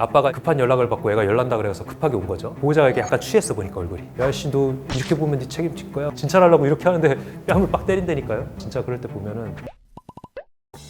아빠가 급한 연락을 받고 애가 열난다 그래서 급하게 온 거죠. 보호자가 이렇게 약간 취했어 보니까 얼굴이. 야씨 너 이렇게 보면 네 책임질 거야. 진찰하려고 이렇게 하는데 뺨을 빡 때린다니까요. 진짜 그럴 때 보면은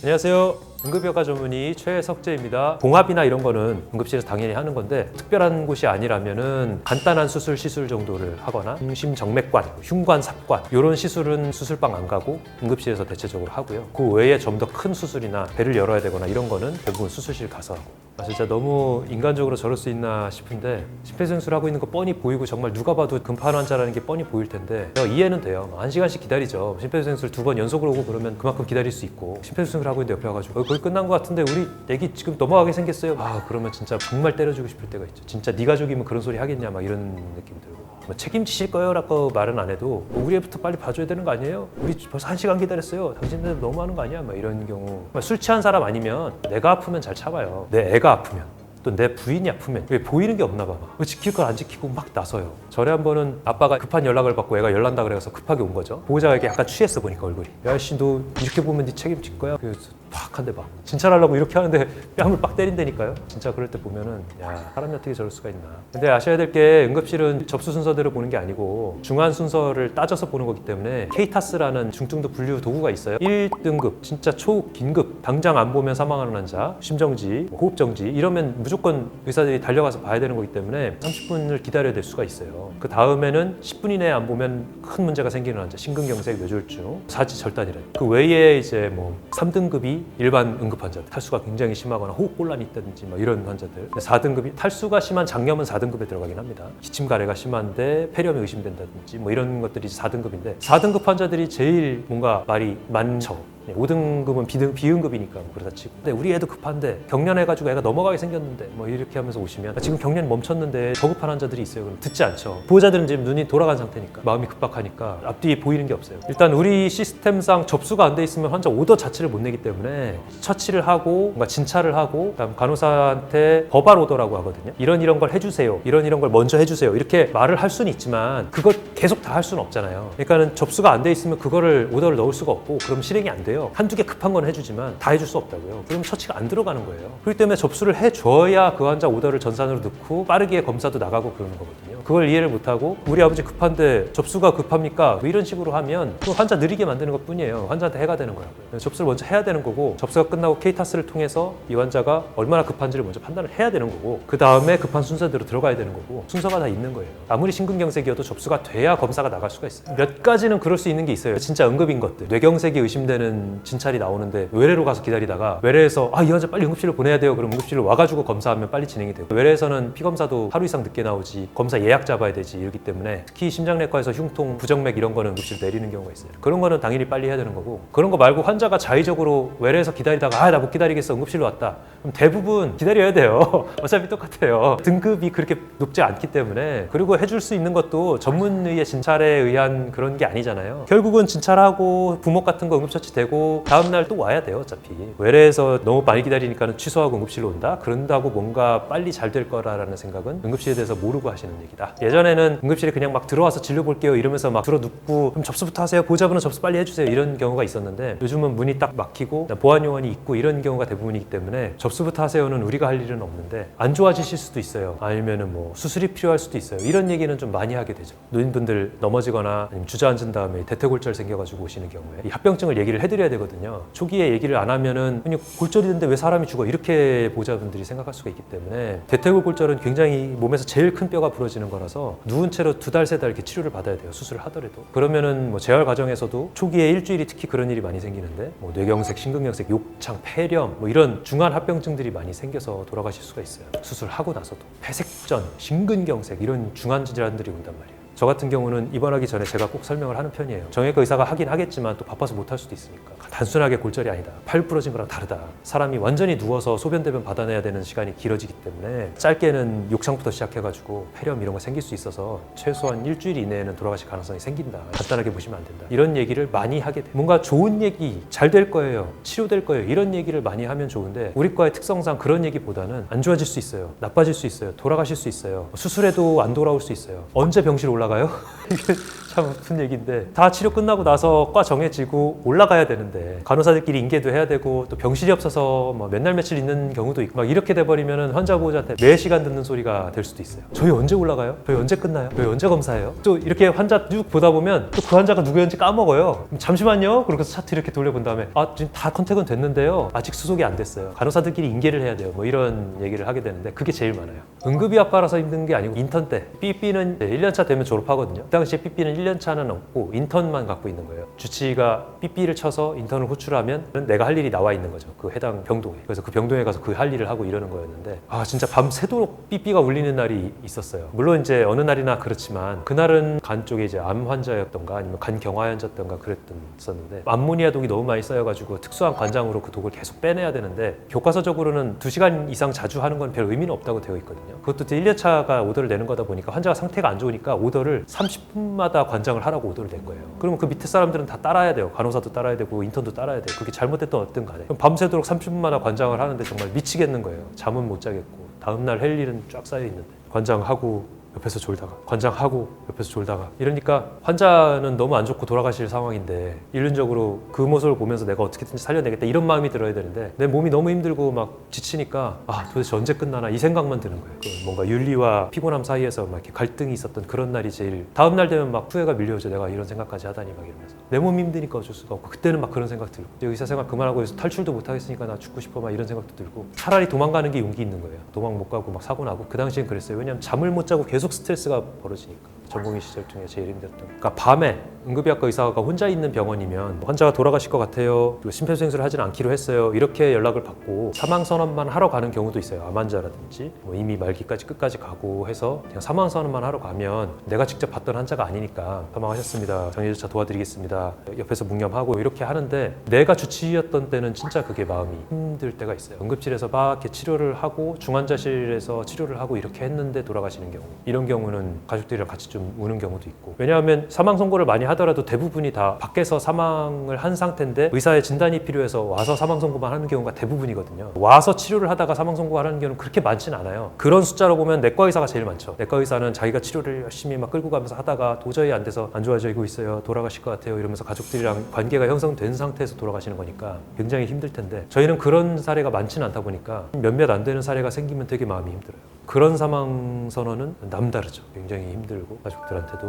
안녕하세요. 응급의학과 전문의 최석재입니다. 봉합이나 이런 거는 응급실에서 당연히 하는 건데 특별한 곳이 아니라면은 간단한 수술 시술 정도를 하거나 중심정맥관, 흉관, 삽관 이런 시술은 수술방 안 가고 응급실에서 대체적으로 하고요. 그 외에 좀 더 큰 수술이나 배를 열어야 되거나 이런 거는 대부분 수술실 가서 하고. 아, 진짜 너무 인간적으로 저럴 수 있나 싶은데 심폐소생술 하고 있는 거 뻔히 보이고 정말 누가 봐도 금판 환자라는 게 뻔히 보일 텐데 이해는 돼요. 한 시간씩 기다리죠. 심폐소생술 두 번 연속으로 오고 그러면 그만큼 기다릴 수 있고 심폐소생술 하고 있는데 옆에 와가지고 어, 거의 끝난 것 같은데 우리 애기 지금 넘어가게 생겼어요. 아 그러면 진짜 정말 때려주고 싶을 때가 있죠. 진짜 네 가족이면 그런 소리 하겠냐 막 이런 느낌 들고 뭐 책임지실 거요라고 말은 안 해도 뭐 우리 애부터 빨리 봐줘야 되는 거 아니에요? 우리 벌써 한 시간 기다렸어요. 당신들 너무하는 거 아니야? 막 이런 경우 막술 취한 사람 아니면 내가 아프면 잘 참아요. 내 애가 아프면 또 내 부인이 아프면 왜 보이는 게 없나 봐. 막. 왜 지킬 걸 안 지키고 막 나서요. 전에 한 번은 아빠가 급한 연락을 받고 애가 열난다 그래서 급하게 온 거죠. 보호자가 이렇게 약간 취했어 보니까 얼굴이. 야씨 너 이렇게 보면 네 책임질 거야. 그래서 팍 한대 봐. 진찰하려고 이렇게 하는데 뺨을 빡 때린다니까요. 진짜 그럴 때 보면은 야 사람이 어떻게 저럴 수가 있나. 근데 아셔야 될 게 응급실은 접수 순서대로 보는 게 아니고 중환 순서를 따져서 보는 거기 때문에 케이타스라는 중증도 분류 도구가 있어요. 1등급 진짜 초긴급 당장 안 보면 사망하는 환자 심정지 뭐 호흡정지 이러면 무조건 의사들이 달려가서 봐야 되는 거기 때문에 30분을 기다려야 될 수가 있어요. 그 다음에는 10분 이내에 안 보면 큰 문제가 생기는 환자 심근경색 뇌졸중 사지 절단이래. 그 외에 이제 뭐 3등급이 일반 응급 환자 탈수가 굉장히 심하거나 호흡곤란이 있다든지 뭐 이런 환자들 4등급이 탈수가 심한 장염은 4등급에 들어가긴 합니다. 기침 가래가 심한데 폐렴이 의심된다든지 뭐 이런 것들이 4등급인데 4등급 환자들이 제일 뭔가 말이 많죠. 5등급은 비등, 비응급이니까 뭐 그러다 치고. 근데 우리 애도 급한데 경련해가지고 애가 넘어가게 생겼는데 뭐 이렇게 하면서 오시면 지금 경련이 멈췄는데 저급한 환자들이 있어요. 그럼 듣지 않죠. 보호자들은 지금 눈이 돌아간 상태니까. 마음이 급박하니까 앞뒤에 보이는 게 없어요. 일단 우리 시스템상 접수가 안 돼 있으면 환자 오더 자체를 못 내기 때문에 처치를 하고 뭔가 진찰을 하고 그다음 간호사한테 버발 오더라고 하거든요. 이런 이런 걸 해주세요. 이런 이런 걸 먼저 해주세요. 이렇게 말을 할 수는 있지만 그걸 계속 다 할 수는 없잖아요. 그러니까는 접수가 안 돼 있으면 그거를 오더를 넣을 수가 없고 그럼 실행이 안 돼요 한두 개 급한 건 해주지만 다 해줄 수 없다고요. 그럼 처치가 안 들어가는 거예요. 그렇기 때문에 접수를 해줘야 그 환자 오더를 전산으로 넣고 빠르게 검사도 나가고 그러는 거거든요. 그걸 이해를 못하고 우리 아버지 급한데 접수가 급합니까? 뭐 이런 식으로 하면 그 환자 느리게 만드는 것 뿐이에요. 환자한테 해가 되는 거라고요. 접수를 먼저 해야 되는 거고 접수가 끝나고 케이타스를 통해서 이 환자가 얼마나 급한지를 먼저 판단을 해야 되는 거고 그 다음에 급한 순서대로 들어가야 되는 거고 순서가 다 있는 거예요. 아무리 심근경색이어도 접수가 돼야 검사가 나갈 수가 있어요. 몇 가지는 그럴 수 있는 게 있어요. 진짜 응급인 것들 뇌경색이 의심되는 진찰이 나오는데 외래로 가서 기다리다가 외래에서 아 이 환자 빨리 응급실로 보내야 돼요. 그럼 응급실로 와가지고 검사하면 빨리 진행이 되고 외래에서는 피검사도 하루 이상 늦게 나오지 검사 예약 잡아야 되지 이러기 때문에 특히 심장내과에서 흉통 부정맥 이런 거는 응급실 내리는 경우가 있어요. 그런 거는 당연히 빨리 해야 되는 거고 그런 거 말고 환자가 자의적으로 외래에서 기다리다가 아 나 못 기다리겠어. 응급실로 왔다. 그럼 대부분 기다려야 돼요. 어차피 똑같아요. 등급이 그렇게 높지 않기 때문에. 그리고 해줄 수 있는 것도 전문의의 진찰에 의한 그런 게 아니잖아요. 결국은 진찰하고 부목 같은 거 응급처치 되고 다음날 또 와야 돼요 어차피. 외래에서 너무 많이 기다리니까 취소하고 응급실로 온다? 그런다고 뭔가 빨리 잘 될 거라는 생각은 응급실에 대해서 모르고 하시는 얘기다. 예전에는 응급실에 그냥 막 들어와서 진료 볼게요 이러면서 막 들어 눕고 그럼 접수부터 하세요. 보호자분은 접수 빨리 해주세요. 이런 경우가 있었는데 요즘은 문이 딱 막히고 보안 요원이 있고 이런 경우가 대부분이기 때문에 접수부터 하세요는 우리가 할 일은 없는데 안 좋아지실 수도 있어요. 아니면은 뭐 수술이 필요할 수도 있어요. 이런 얘기는 좀 많이 하게 되죠. 노인분들 넘어지거나 아니면 주저앉은 다음에 대퇴골절 생겨가지고 오시는 경우에 이 합병증을 얘기를 해드 려야 되거든요. 초기에 얘기를 안 하면은 그냥 골절이 됐는데 왜 사람이 죽어? 이렇게 보호자분들이 생각할 수가 있기 때문에 대퇴골 골절은 굉장히 몸에서 제일 큰 뼈가 부러지는 거라서 누운 채로 두 달 세 달 이렇게 치료를 받아야 돼요 수술을 하더라도. 그러면은 뭐 재활 과정에서도 초기에 일주일이 특히 그런 일이 많이 생기는데 뭐 뇌경색, 심근경색, 욕창, 폐렴 뭐 이런 중한 합병증들이 많이 생겨서 돌아가실 수가 있어요. 수술하고 나서도. 폐색전, 심근경색 이런 중한 질환들이 온단 말이에요. 저 같은 경우는 입원하기 전에 제가 꼭 설명을 하는 편이에요. 정형외과 의사가 하긴 하겠지만 또 바빠서 못 할 수도 있으니까. 단순하게 골절이 아니다. 팔 부러진 거랑 다르다. 사람이 완전히 누워서 소변 대변 받아내야 되는 시간이 길어지기 때문에 짧게는 욕창부터 시작해가지고 폐렴 이런 거 생길 수 있어서 최소한 일주일 이내에는 돌아가실 가능성이 생긴다. 간단하게 보시면 안 된다. 이런 얘기를 많이 하게 돼. 뭔가 좋은 얘기, 잘 될 거예요. 치료될 거예요. 이런 얘기를 많이 하면 좋은데 우리 과의 특성상 그런 얘기보다는 안 좋아질 수 있어요. 나빠질 수 있어요. 돌아가실 수 있어요. 수술해도 안 돌아올 수 있어요. 언제 병실 올라 가요? 참 아픈 얘기인데 다 치료 끝나고 나서 과 정해지고 올라가야 되는데 간호사들끼리 인계도 해야 되고 또 병실이 없어서 뭐 몇 날 며칠 있는 경우도 있고 막 이렇게 돼버리면은 환자 보호자한테 매 시간 듣는 소리가 될 수도 있어요. 저희 언제 올라가요? 저희 언제 끝나요? 저희 언제 검사해요? 또 이렇게 환자 쭉 보다 보면 또 그 환자가 누구였는지 까먹어요. 잠시만요. 그러고 차트 이렇게 돌려본 다음에 아 지금 다 컨택은 됐는데요. 아직 수속이 안 됐어요. 간호사들끼리 인계를 해야 돼요. 뭐 이런 얘기를 하게 되는데 그게 제일 많아요. 응급이 아파라서 힘든 게 아니고 인턴 때 삐삐는 1년차 되면 졸업하거든요. 그 당시에 삐삐는 1년 차는 없고 인턴만 갖고 있는 거예요. 주치의가 삐삐를 쳐서 인턴을 호출하면 내가 할 일이 나와 있는 거죠. 그 해당 병동에. 그래서 그 병동에 가서 그 할 일을 하고 이러는 거였는데 아 진짜 밤 새도록 삐삐가 울리는 날이 있었어요. 물론 이제 어느 날이나 그렇지만 그날은 간 쪽에 이제 암 환자였던가 아니면 간 경화환자였던가 그랬었는데 암모니아 독이 너무 많이 쌓여가지고 특수한 관장으로 그 독을 계속 빼내야 되는데 교과서적으로는 2시간 이상 자주 하는 건 별 의미는 없다고 되어 있거든요. 그것도 1년 차가 오더를 내는 거다 보니까 환자가 상태가 안 좋으니까 오더를 30분마다 관 장을 하라고 오더를 낸 거예요. 그러면 그 밑에 사람들은 다 따라야 돼요. 간호사도 따라야 되고 인턴도 따라야 돼요. 그게 잘못됐던 어떤 간에. 그럼 밤새도록 30분마다 관장을 하는데 정말 미치겠는 거예요. 잠은 못 자겠고 다음날 할 일은 쫙 쌓여 있는데 관장하고 옆에서 졸다가 관장하고 옆에서 졸다가. 이러니까 환자는 너무 안 좋고 돌아가실 상황인데 일륜적으로 그 모습을 보면서 내가 어떻게든지 살려내겠다 이런 마음이 들어야 되는데 내 몸이 너무 힘들고 막 지치니까 아 도대체 언제 끝나나 이 생각만 드는 거예요. 그 뭔가 윤리와 피곤함 사이에서 막 이렇게 갈등이 있었던 그런 날이 제일 다음 날 되면 막 후회가 밀려오죠. 내가 이런 생각까지 하다니 막 이러면서. 내 몸이 힘드니까 어쩔 수가 없고 그때는 막 그런 생각 들고. 의사 생활 그만하고 여기서 탈출도 못 하겠으니까 나 죽고 싶어 막 이런 생각도 들고 차라리 도망가는 게 용기 있는 거예요. 도망 못 가고 막 사고 나고. 그 당시엔 그랬어요. 왜냐면 잠을 못 자고 계속 스트레스가 벌어지니까. 전공의 시절 중에 제일 힘들었던 그러니까 밤에 응급의학과 의사가 혼자 있는 병원이면 환자가 돌아가실 것 같아요. 그리고 심폐소생술을 하진 않기로 했어요. 이렇게 연락을 받고 사망 선언만 하러 가는 경우도 있어요. 암 환자라든지. 뭐 이미 말기까지 끝까지 가고 해서 그냥 사망 선언만 하러 가면 내가 직접 봤던 환자가 아니니까 사망하셨습니다. 정예조차 도와드리겠습니다. 옆에서 묵념하고 이렇게 하는데 내가 주치의였던 때는 진짜 그게 마음이 힘들 때가 있어요. 응급실에서 막 이렇게 치료를 하고 중환자실에서 치료를 하고 이렇게 했는데 돌아가시는 경우 이런 경우는 가족들이랑 같이 좀 우는 경우도 있고. 왜냐하면 사망 선고를 많이 하더라도 대부분이 다 밖에서 사망을 한 상태인데 의사의 진단이 필요해서 와서 사망 선고만 하는 경우가 대부분이거든요. 와서 치료를 하다가 사망 선고하는 경우는 그렇게 많진 않아요. 그런 숫자로 보면 내과 의사가 제일 많죠. 내과 의사는 자기가 치료를 열심히 막 끌고 가면서 하다가 도저히 안 돼서 안 좋아지고 있어요. 돌아가실 것 같아요. 이러면서 가족들이랑 관계가 형성된 상태에서 돌아가시는 거니까 굉장히 힘들 텐데 저희는 그런 사례가 많지는 않다 보니까 몇몇 안 되는 사례가 생기면 되게 마음이 힘들어요 그런 사망 선언은 남다르죠 굉장히 힘들고 가족들한테도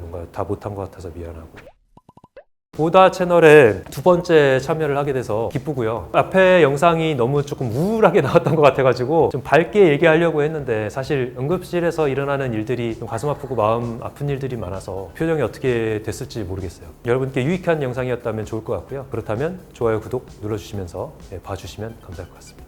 뭔가 다 못한 것 같아서 미안하고 보다 채널에 두 번째 참여를 하게 돼서 기쁘고요. 앞에 영상이 너무 조금 우울하게 나왔던 것 같아가지고 좀 밝게 얘기하려고 했는데 사실 응급실에서 일어나는 일들이 좀 가슴 아프고 마음 아픈 일들이 많아서 표정이 어떻게 됐을지 모르겠어요. 여러분께 유익한 영상이었다면 좋을 것 같고요. 그렇다면 좋아요, 구독 눌러주시면서 예, 봐주시면 감사할 것 같습니다.